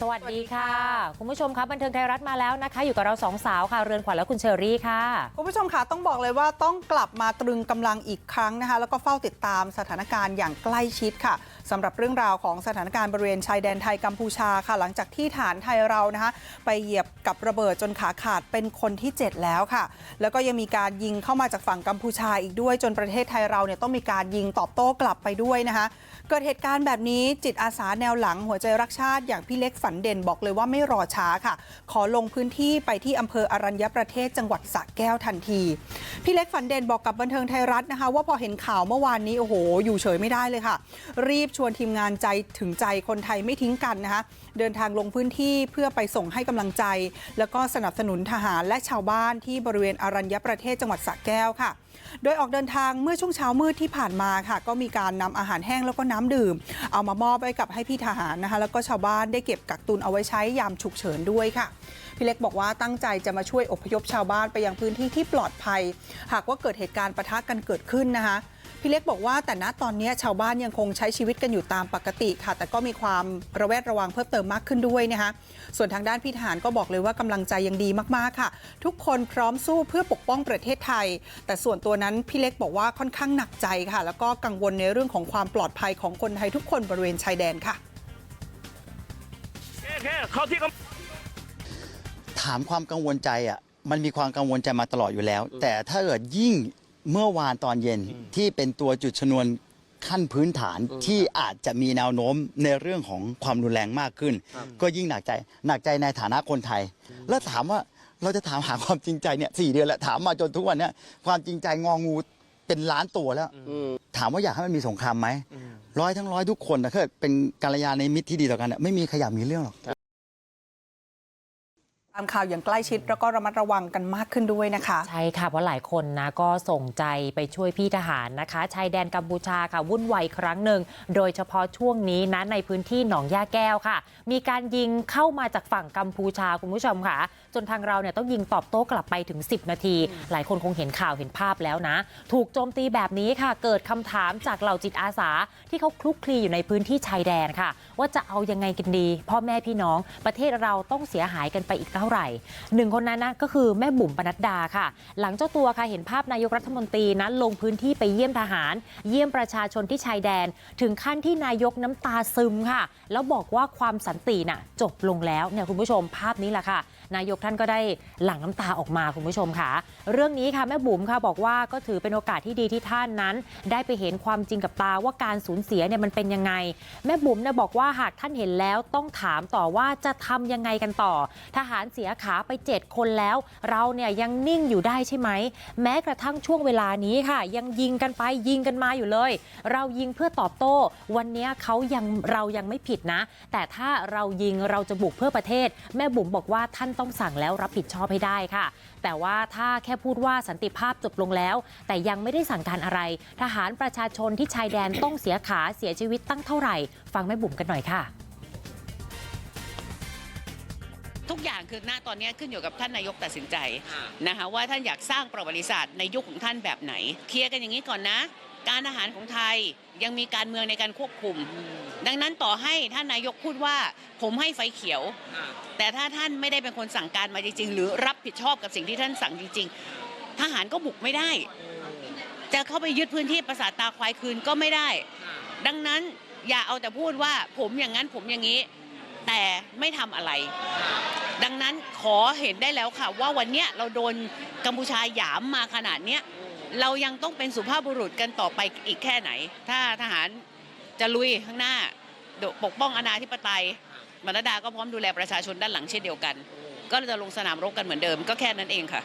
สวัสดีค่ะ คุณผู้ชมคะบันเทิงไทยรัฐมาแล้วนะคะ อยู่กับเราสองสาวค่ะ เรือนขวัญและคุณเชอรี่ค่ะ คุณผู้ชมค่ะต้องบอกเลยว่าต้องกลับมาตรึงกำลังอีกครั้งนะคะ แล้วก็เฝ้าติดตามสถานการณ์อย่างใกล้ชิดค่ะ สำหรับเรื่องราวของสถานการณ์บริเวณชายแดนไทยกัมพูชาค่ะ หลังจากที่ฐานไทยเรานะคะไปเหยียบกับระเบิดจนขาขาดเป็นคนที่ 7 แล้วค่ะ แล้วก็ยังมีการยิงเข้ามาจากฝั่งกัมพูชาอีกด้วยจนประเทศไทยเราเนี่ยต้องมีการยิงตอบโต้กลับไปด้วยนะคะเกิดเหตุการณ์แบบนี้จิตอาสาแนวหลังหัวใจรักชาติ อย่างพี่เล็กฝันเด่นบอกเลยว่าไม่รอช้าค่ะ ขอลงพื้นที่ไปที่อำเภออรัญญประเทศจังหวัดสระแก้วทันที พี่เล็กฝันเด่นบอกกับบันเทิงไทยรัฐนะคะ ว่าพอเห็นข่าวเมื่อวานนี้โอ้โห อยู่เฉยไม่ได้เลยค่ะ รีบชวนทีมงานใจถึงใจคนไทยไม่ทิ้งกันนะคะเดินทางลงพื้นที่เพื่อไปส่งให้กำลังใจ แล้วก็สนับสนุนทหารและชาวบ้านที่บริเวณอรัญญประเทศจังหวัดสระแก้วค่ะ โดยออกเดินทางเมื่อช่วงเช้ามืดที่ผ่านมาค่ะ ก็มีการนำอาหารแห้งแล้วก็น้ำดื่ม เอามามอบให้กับให้พี่ทหารนะคะแล้วก็ชาวบ้านได้เก็บกักตุนเอาไว้ใช้ยามฉุกเฉินด้วยค่ะพี่เล็กบอกว่าตั้งใจจะมาช่วยอพยพชาวบ้านไปยังพื้นที่ที่ปลอดภัย หากว่าเกิดเหตุการณ์ปะทะกันเกิดขึ้นนะคะ พี่เล็กบอกว่าแต่ณตอนนี้ชาวบ้านยังคงใช้ชีวิตกันอยู่ตามปกติค่ะ แต่ก็มีความระแวดระวังเพิ่มเติมมากขึ้นด้วยนะคะ ส่วนทางด้านพี่ทหารก็บอกเลยว่ากำลังใจยังดีมากๆค่ะ ทุกคนพร้อมสู้เพื่อปกป้องประเทศไทย แต่ส่วนตัวนั้นพี่เล็กบอกว่าค่อนข้างหนักใจค่ะ แล้วก็กังวลในเรื่องของความปลอดภัยของคนไทยทุกคนบริเวณชายแดนค่ะเขาที่ถามความกังวลใจอะมันมีความกังวลใจมาตลอดอยู่แล้ว แต่ถ้าเกิดยิ่ง เมื่อวานตอนเย็นที่เป็นตัวจุดชนวนขั้นพื้นฐานที่อาจจะมีแนวโน้มในเรื่องของความรุนแรงมากขึ้น ก็ยิ่งหนักใจหนักใจในฐานะคนไทย แล้วถามว่าเราจะถามหาความจริงใจเนี่ยสี่เดือนแล้วถามมาจนทุกวันเนี้ยความจริงใจงองูเป็นล้านตัวแล้ว ถามว่าอยากให้มันมีสงครามไหมร้อยทั้งร้อยทุกคนนะถ้าเกิดเป็นกัลยาณมิตรที่ดีต่อกันอะไม่มีใครอยากมีเรื่องหรอกตามข่าวอย่างใกล้ชิดแล้วก็ระมัดระวังกันมากขึ้นด้วยนะคะ ใช่ค่ะเพราะหลายคนนะก็ส่งใจไปช่วยพี่ทหารนะคะชายแดนกัมพูชาค่ะวุ่นวายอีกครั้งหนึ่ง โดยเฉพาะช่วงนี้นะในพื้นที่หนองย่าแก้วค่ะ มีการยิงเข้ามาจากฝั่งกัมพูชาคุณผู้ชมค่ะ จนทางเราเนี่ยต้องยิงตอบโต้กลับไปถึง 10 นาที หลายคนคงเห็นข่าวเห็นภาพแล้วนะ ถูกโจมตีแบบนี้ค่ะ เกิดคำถามจากเหล่าจิตอาสา ที่เขาคลุกคลีอยู่ในพื้นที่ชายแดนค่ะ ว่าจะเอายังไงกันดี พ่อแม่พี่น้องประเทศเราต้องเสียหายกันไปอีกเท่าไหร่หนึ่งคนนั้นนะก็คือแม่บุ๋มปนัดดาค่ะ หลังเจ้าตัวค่ะเห็นภาพนายกรัฐมนตรีนั้นลงพื้นที่ไปเยี่ยมทหาร เยี่ยมประชาชนที่ชายแดน ถึงขั้นที่นายกน้ำตาซึมค่ะ แล้วบอกว่าความสันติน่ะจบลงแล้วเนี่ยคุณผู้ชมภาพนี้แหละค่ะ นายกท่านก็ได้หลั่งน้ำตาออกมาคุณผู้ชมค่ะ เรื่องนี้ค่ะแม่บุ๋มค่ะบอกว่าก็ถือเป็นโอกาสที่ดีที่ท่านนั้น ได้ไปเห็นความจริงกับตาว่าการสูญเสียเนี่ยมันเป็นยังไง แม่บุ๋มเนี่ยบอกว่าหากท่านเห็นแล้วต้องถามต่อว่าจะทำยังไงกันต่อ ทหารเสียขาไป7คนแล้ว เราเนี่ยยังนิ่งอยู่ได้ใช่ไหม แม้กระทั่งช่วงเวลานี้ค่ะ ยังยิงกันไปยิงกันมาอยู่เลย เรายิงเพื่อตอบโต้ วันนี้เขายังเรายังไม่ผิดนะ แต่ถ้าเรายิงเราจะบุกเพื่อประเทศ แม่บุ๋มบอกว่าท่านต้องสั่งแล้วรับผิดชอบให้ได้ค่ะ แต่ว่าถ้าแค่พูดว่าสันติภาพจบลงแล้ว แต่ยังไม่ได้สั่งการอะไร ทหารประชาชนที่ชายแดนต้องเสียขาเสียชีวิตตั้งเท่าไหร่ ฟังแม่บุ๋มกันหน่อยค่ะทุกอย่างคือหน้าตอนนี้ขึ้นอยู่กับท่านนายกตัดสินใจนะคะว่าท่านอยากสร้างประวัติศาสตร์ในยุคของท่านแบบไหน เคลียร์กันอย่างนี้ก่อนนะ การอาหารของไทยยังมีการเมืองในการควบคุม ดังนั้นต่อให้ท่านนายกพูดว่าผมให้ไฟเขียว แต่ถ้าท่านไม่ได้เป็นคนสั่งการมาจริงๆ หรือรับผิดชอบกับสิ่งที่ท่านสั่งจริง ๆ ทหารก็บุกไม่ได้ จะเข้าไปยึดพื้นที่ปราสาทตาควายคืนก็ไม่ได้ ดังนั้นอย่าเอาแต่พูดว่าผมอย่างนั้นผมอย่างนี้ แต่ไม่ทำอะไร ดังนั้นขอเห็นได้แล้วค่ะ ว่าวันเนี้ยเราโดนกัมพูชาหยามมาขนาดเนี้ย เรายังต้องเป็นสุภาพบุรุษกันต่อไปอีกแค่ไหน ถ้าทหารจะลุยข้างหน้าปกป้องอนาธิปไตยมรดาก็พร้อมดูแลประชาชนด้านหลังเช่นเดียวกัน ก็จะลงสนามรบกันเหมือนเดิมก็แค่นั้นเองค่ะ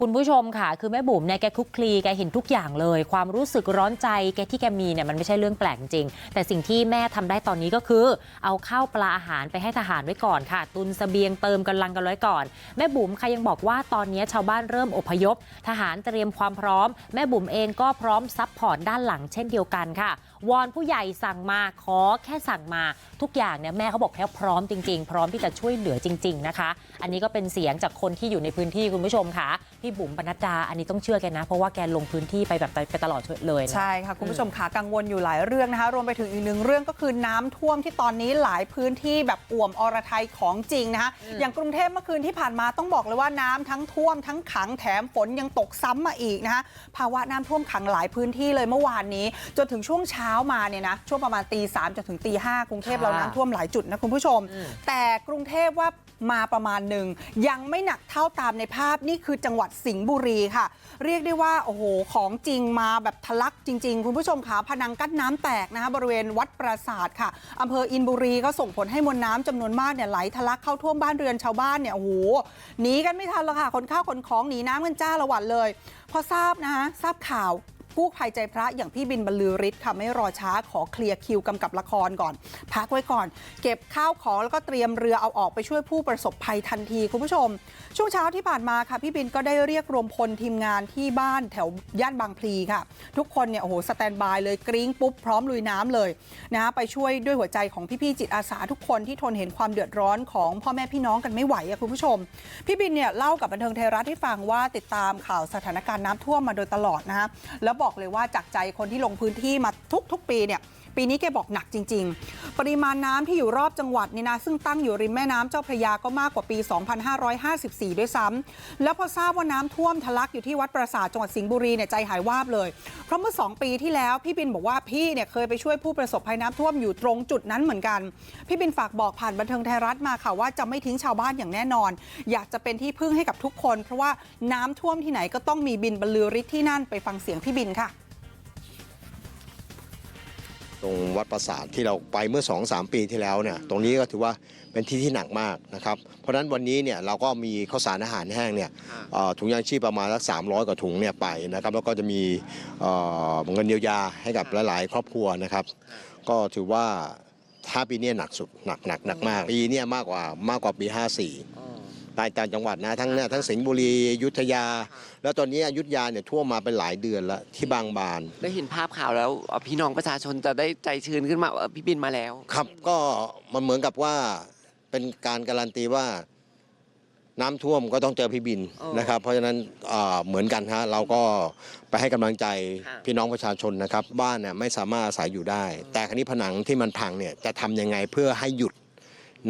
คุณผู้ชมค่ะคือแม่บุ๋มเนี่ยแกคลุกคลีแกเห็นทุกอย่างเลย ความรู้สึกร้อนใจแกที่แกมีเนี่ยมันไม่ใช่เรื่องแปลกจริง แต่สิ่งที่แม่ทำได้ตอนนี้ก็คือ เอาข้าวปลาอาหารไปให้ทหารไว้ก่อนค่ะ ตุนเสบียงเติมกำลังกันไว้ก่อน แม่บุ๋มค่ะยังบอกว่าตอนนี้ชาวบ้านเริ่มอพยพ ทหารเตรียมความพร้อม แม่บุ๋มเองก็พร้อมซัพพอร์ตด้านหลังเช่นเดียวกันค่ะ อนผู้ใหญ่สั่งมาขอแค่สั่งมาทุกอย่างเนี่ยแม่เขาบอกแค่พร้อมจริงๆ พร้อมที่จะช่วยเหลือจริง ๆนะคะ อันนี้ก็เป็นเสียงจากคนที่อยู่ในพื้นที่คุณผู้ชมค่ะพี่บุ๋มปนัดดาอันนี้ต้องเชื่อแกนะ เพราะว่าแกลงพื้นที่ไปแบบไปตลอดเลยนะใช่ค่ะคุณผู้ชมขากังวลอยู่หลายเรื่องนะคะรวมไปถึงอีกหนึ่งเรื่องก็คือน้ำท่วมที่ตอนนี้หลายพื้นที่แบบอ่วมอรไทยของจริงนะคะอย่างกรุงเทพเมื่อคืนที่ผ่านมาต้องบอกเลยว่าน้ำทั้งท่วมทั้งขังแถมฝนยังตกซ้ำมาอีกนะคะภาวะน้ำท่วมขังหลายพื้นที่เลยเมื่อวานนี้ จนถึงช่วงเช้ามาเนี่ยนะช่วงประมาณตีสามจนถึงตีห้ากรุงเทพค่ะเราน้ำท่วมหลายจุดนะคุณผู้ชมอืมแต่กรุงเทพว่ามาประมาณหนึ่งยังไม่หนักเท่าตามในภาพนี่คือจังหวัดสิงห์บุรีค่ะ เรียกได้ว่าโอ้โหของจริงมาแบบทะลักจริง ๆ คุณผู้ชมคะพนังกั้นน้ำแตกนะคะบริเวณวัดปราสาทค่ะอำเภออินบุรีก็ส่งผลให้มวลน้ำจำนวนมากเนี่ยไหลทะลักเข้าท่วมบ้านเรือนชาวบ้านเนี่ยโอ้โหหนีกันไม่ทันแล้วค่ะคนข้าวคนของหนีน้ำกันจ้าละวันเลย พอทราบนะคะทราบข่าว กู้ภัยใจพระอย่างพี่บินบรรลือฤทธิ์ค่ะไม่รอช้าขอเคลียร์คิวกำกับละครก่อน พักไว้ก่อน เก็บข้าวของแล้วก็เตรียมเรือเอาออกไปช่วยผู้ประสบภัยทันทีคุณผู้ชม ช่วงเช้าที่ผ่านมาค่ะพี่บินก็ได้เรียกรวมพลทีมงานที่บ้านแถวย่านบางพลีค่ะ ทุกคนเนี่ยโอ้โหสแตนบายเลยกริ้งปุ๊บพร้อมลุยน้ำเลยนะไปช่วยด้วยหัวใจของพี่ๆจิตอาสาทุกคนที่ทนเห็นความเดือดร้อนของพ่อแม่พี่น้องกันไม่ไหวอะคุณผู้ชม พี่บินเนี่ยเล่ากับบันเทิงไทยรัฐให้ฟังว่าติดตามข่าวสถานการณ์น้ำท่วมมาโดยตลอดนะฮะแล้วบอกเลยว่าจากใจคนที่ลงพื้นที่มาทุกปีเนี่ย ปีนี้แกบอกหนักจริงๆปริมาณน้ำที่อยู่รอบจังหวัดนี่นะซึ่งตั้งอยู่ริมแม่น้ำเจ้าพระยาก็มากกว่าปี 2554 ด้วยซ้ำแล้วพอทราบว่าน้ำท่วมทะลักอยู่ที่วัดปราสาทจังหวัดสิงห์บุรีเนี่ยใจหายวาบเลย เพราะเมื่อ 2 ปีที่แล้วพี่บินบอกว่าพี่เนี่ยเคยไปช่วยผู้ประสบภัยน้ำท่วมอยู่ตรงจุดนั้นเหมือนกัน พี่บินฝากบอกผ่านบันเทิงไทยรัฐมาค่ะว่าจะไม่ทิ้งชาวบ้านอย่างแน่นอน อยากจะเป็นที่พึ่งให้กับทุกคน เพราะว่าน้ำท่วมที่ไหนก็ต้องมีบินบรรลือฤทธิ์ที่นั่นไปฟังเสียงพี่บินค่ะ ตรงวัดปราสาทที่เราไปเมื่อ 2 3 ปีที่แล้วเนี่ยตรงนี้ก็ถือว่าเป็นที่ที่หนักมากนะครับ เพราะฉะนั้นวันนี้เนี่ยเราก็มีข้าวสารอาหารแห้งเนี่ยเอ่อถุงยางชีพประมาณสัก300 กว่าถุงเนี่ยไปนะครับแล้วก็จะมีเอ่อเงินเยียวยาให้กับหลายๆ ครอบครัวนะครับ ก็ถือว่าถ้าปีเนี้ยหนักสุดหนักหนักหนักมาก ปีเนี้ยมากกว่ามากกว่าปี 54 ตายต่างจังหวัดนะทั้งเนี่ยทั้งสิงห์บุรีอยุธยา แล้วตอนนี้อยุธยาเนี่ยท่วมมาเป็นหลายเดือนแล้วที่บางบาน ได้เห็นภาพข่าวแล้วเอ่อพี่น้องประชาชนจะได้ใจชื้นขึ้นมาว่าพี่บินมาแล้ว ครับก็มันเหมือนกับว่าเป็นการการันตีว่าน้ำท่วมก็ต้องเจอพี่บินอ๋อนะครับ เพราะฉะนั้นอ่าเหมือนกันฮะเราก็ไปให้กำลังใจค่ะ พี่น้องประชาชนนะครับ บ้านเนี่ยไม่สามารถอาศัยอยู่ได้ แต่ครั้นี้ผนังที่มันพังเนี่ยจะทำยังไงเพื่อให้หยุด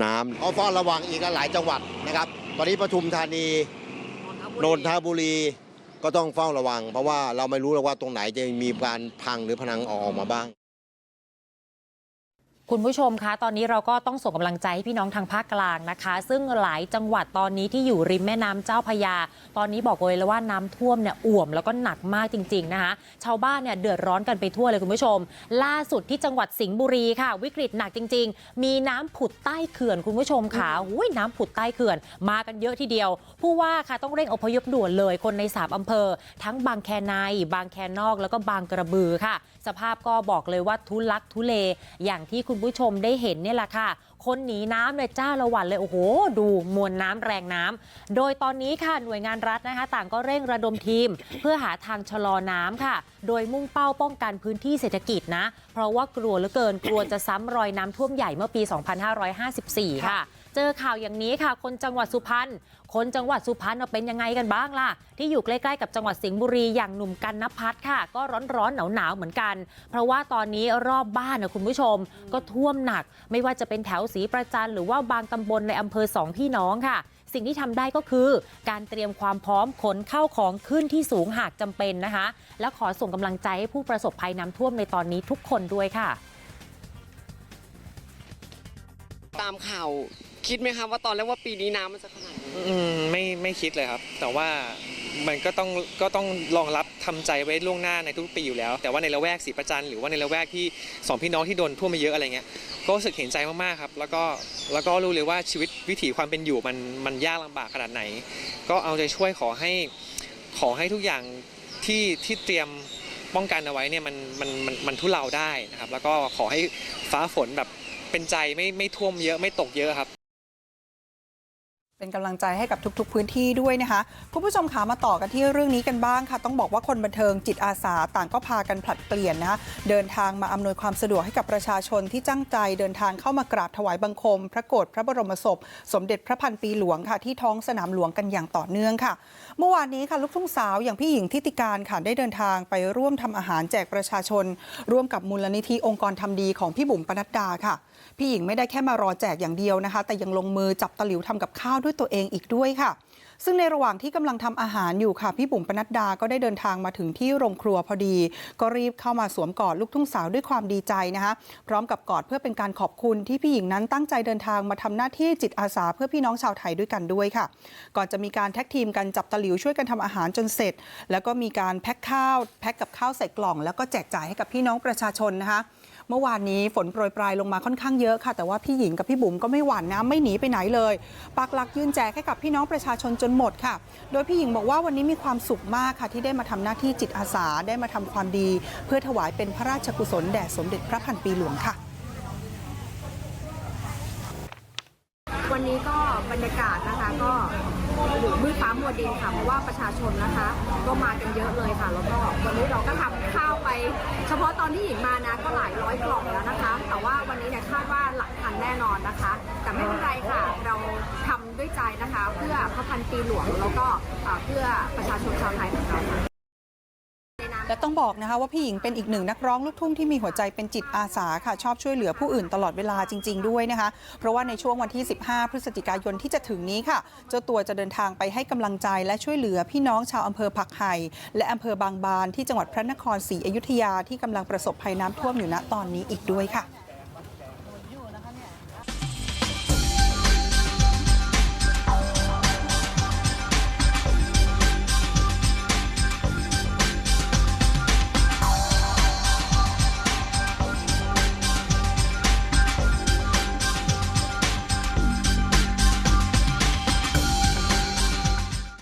น้ำก็เฝ้าระวังอีกหลายจังหวัดนะครับ ตอนนี้ปทุมธานีนนทบุรีก็ต้องเฝ้าระวัง เพราะว่าเราไม่รู้หรอกว่าตรงไหนจะมีการพังหรือผนังออกมาบ้าง คุณผู้ชมคะตอนนี้เราก็ต้องส่งกำลังใจให้พี่น้องทางภาคกลางนะคะ ซึ่งหลายจังหวัดตอนนี้ที่อยู่ริมแม่น้ำเจ้าพระยา ตอนนี้บอกเลยเลยว่าน้ำท่วมเนี่ยอ่วมแล้วก็หนักมากจริง ๆนะคะ ชาวบ้านเนี่ยเดือดร้อนกันไปทั่วเลยคุณผู้ชม ล่าสุดที่จังหวัดสิงห์บุรีค่ะ วิกฤตหนักจริง ๆ มีน้ำผุดใต้เขื่อนคุณผู้ชมค่ะอุ้ยน้ำผุดใต้เขื่อน มากันเยอะทีเดียว ผู้ว่าค่ะต้องเร่งอพยพด่วนเลยคนในสามอำเภอ ทั้งบางแคในบางแคนอกแล้วก็บางกระบือค่ะ สภาพก็บอกเลยว่าทุลักทุเลอย่างที่คุณุณผู้ชมได้เห็นนี่แหละค่ะ คนหนีน้ำเลยจ้าละวันเลยโอ้โหดูมวลน้ำแรงน้ำโดยตอนนี้ค่ะหน่วยงานรัฐนะคะ ต่างก็เร่งระดมทีม เพื่อหาทางชะลอน้ำค่ะ โดยมุ่งเป้าป้องกันพื้นที่เศรษฐกิจนะ เพราะว่ากลัวเหลือเกินกลัวจะซ้ำรอยน้ำท่วมใหญ่เมื่อปี 2554 ค่ะเจอข่าวอย่างนี้ค่ะ คนจังหวัดสุพรรณ คนจังหวัดสุพรรณเป็นยังไงกันบ้างล่ะ ที่อยู่ใกล้ๆกับจังหวัดสิงห์บุรีอย่างหนุ่มกันนพัฒค่ะ ก็ร้อนๆหนาวๆเหมือนกัน เพราะว่าตอนนี้รอบบ้านนะคุณผู้ชมก็ท่วมหนัก ไม่ว่าจะเป็นแถวศรีประจันหรือว่าบางตำบลในอำเภอสองพี่น้องค่ะ สิ่งที่ทำได้ก็คือ การเตรียมความพร้อมขนเข้าของขึ้นที่สูงหากจำเป็นนะคะ และขอส่งกำลังใจให้ผู้ประสบภัยน้ำท่วมในตอนนี้ทุกคนด้วยค่ะ ตามข่าวคิดไหมคะว่าตอนแรกว่าปีนี้น้ำมันจะขนาดนี้อืมไม่ไม่คิดเลยครับ แต่ว่า มันก็ต้องก็ต้องรองรับทำใจไว้ล่วงหน้าในทุกปีอยู่แล้ว แต่ว่าในละแวกศรีประจันหรือว่าในละแวกที่สองพี่น้องที่โดนท่วมมาเยอะอะไรเงี้ยก็รู้สึกเห็นใจมากๆครับแล้วก็แล้วก็รู้เลยว่าชีวิตวิถีความเป็นอยู่มันมันยากลำบากขนาดไหน ก็เอาใจช่วยขอให้ขอให้ทุกอย่างที่ที่เตรียมป้องกันเอาไว้เนี่ยมันมันมันมันทุเลาได้นะครับ แล้วก็ขอให้ฟ้าฝนแบบเป็นใจไม่ไม่ท่วมเยอะไม่ตกเยอะครับ เป็นกำลังใจให้กับทุกๆ พื้นที่ด้วยนะคะคุณผู้ชมขามาต่อกันที่เรื่องนี้กันบ้างค่ะ ต้องบอกว่าคนบันเทิงจิตอาสาต่างก็พากันผลัดเปลี่ยนนะคะเดินทางมาอำนวยความสะดวกให้กับประชาชนที่จ้างใจเดินทางเข้ามากราบถวายบังคม พระโกรธพระบรมศพ สมเด็จพระพันปีหลวงค่ะ ที่ท้องสนามหลวงกันอย่างต่อเนื่องค่ะ เมื่อวานนี้ค่ะลูกทุ่งสาวอย่างพี่หญิงทิติการค่ะได้เดินทางไปร่วมทำอาหารแจกประชาชน ร่วมกับมูลนิธิองค์กรทำดีของพี่บุ๋มปนัดดาค่ะ พี่หญิงไม่ได้แค่มารอแจกอย่างเดียวนะคะ แต่ยังลงมือจับตะหลิวทำกับข้าวด้วยตัวเองอีกด้วยค่ะ ซึ่งในระหว่างที่กำลังทำอาหารอยู่ค่ะ พี่บุ๋มปนัดดาก็ได้เดินทางมาถึงที่โรงครัวพอดี ก็รีบเข้ามาสวมกอดลูกทุ่งสาวด้วยความดีใจนะคะพร้อมกับกอดเพื่อเป็นการขอบคุณที่พี่หญิงนั้นตั้งใจเดินทางมาทำหน้าที่จิตอาสาเพื่อพี่น้องชาวไทยด้วยกันด้วยค่ะ ก่อนจะมีการแท็กทีมกันจับตะหลิวช่วยกันทำอาหารจนเสร็จ แล้วก็มีการแพ็คข้าวแพ็คกับข้าวใส่กล่อง แล้วก็แจกจ่ายให้กับพี่น้องประชาชนนะคะ เมื่อวานนี้ฝนโปรยปลายลงมาค่อนข้างเยอะค่ะ แต่ว่าพี่หญิงกับพี่บุ๋มก็ไม่หวั่นนะไม่หนีไปไหนเลยปักหลักยืนแจกให้กับพี่น้องประชาชนจนหมดค่ะ โดยพี่หญิงบอกว่าวันนี้มีความสุขมากค่ะ ที่ได้มาทำหน้าที่จิตอาสาได้มาทำความดี เพื่อถวายเป็นพระราชกุศลแด่สมเด็จพระพันปีหลวงค่ะวันนี้ก็บรรยากาศนะคะก็ หรือมืดฟ้ามัวดินค่ะเพราะว่าประชาชนนะคะ ก็มากันเยอะเลยค่ะ แล้วก็วันนี้เราก็ทำข้าวไป เฉพาะตอนที่หญิงมานะก็หลายร้อยกล่องแล้วนะคะ แต่ว่าวันนี้เนี่ยคาดว่าหลักพันแน่นอนนะคะ แต่ไม่เป็นไรค่ะ เราทำด้วยใจนะคะ เพื่อพระพันปีหลวงแล้วก็เพื่อประชาชนชาวไทยของเรา และต้องบอกนะคะว่าพี่หญิงเป็นอีกหนึ่งนักร้องลูกทุ่งที่มีหัวใจเป็นจิตอาสาค่ะชอบช่วยเหลือผู้อื่นตลอดเวลาจริง ๆ ด้วยนะคะ เพราะว่าในช่วงวันที่ 15 พฤศจิกายนที่จะถึงนี้ค่ะ เจ้าตัวจะเดินทางไปให้กำลังใจและช่วยเหลือพี่น้องชาวอำเภอผักไห่และอำเภอบางบานที่จังหวัดพระนครศรีอยุธยาที่กำลังประสบภัยน้ำท่วมอยู่ณตอนนี้อีกด้วยค่ะ